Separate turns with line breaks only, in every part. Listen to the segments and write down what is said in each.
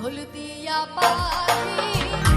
হলদিয়া পাখি।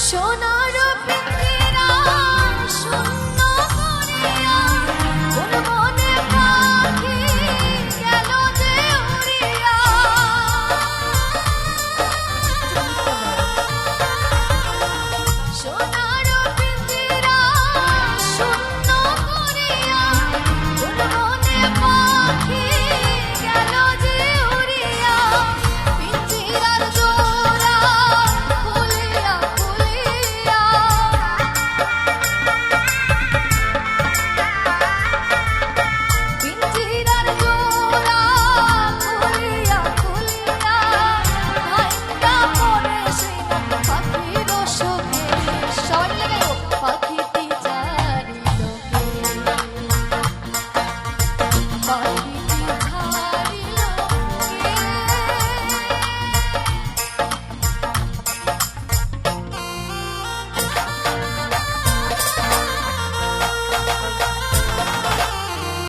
Show no